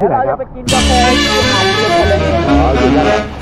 ที่ไหเราจะไปกินกาแฟที่หาดเดียวกันเลย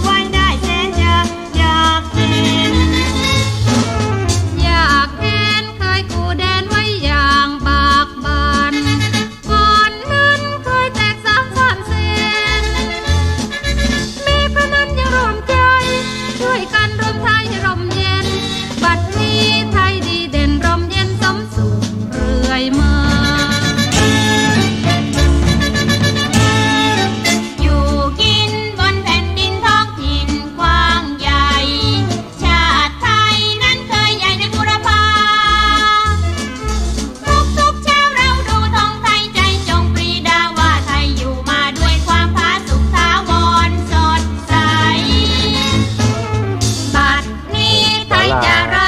one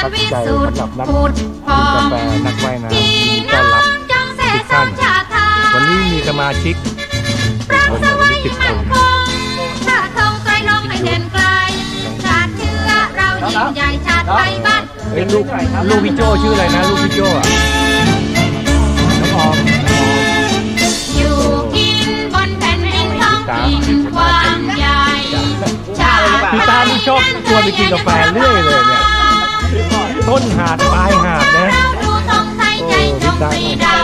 ทักใจสำหรับนักดื่มกาแฟนักว่ายน้ำที่ต้อนรับทุกท่านวันนี้มีสมาชิกสิบคนวันนี้สิบคนเป็นลูกลูกพี่โจชื่ออะไรนะ ลูกพี่โจอะน้องออมอยู่กินบนแผ่นดินท้องถิ่นกว้างใหญ่ชาตานี่ชอบชวนไปกินกาแฟเรื่อยเลยเนี่ย ต้นหาดปลายหาดนี่ใ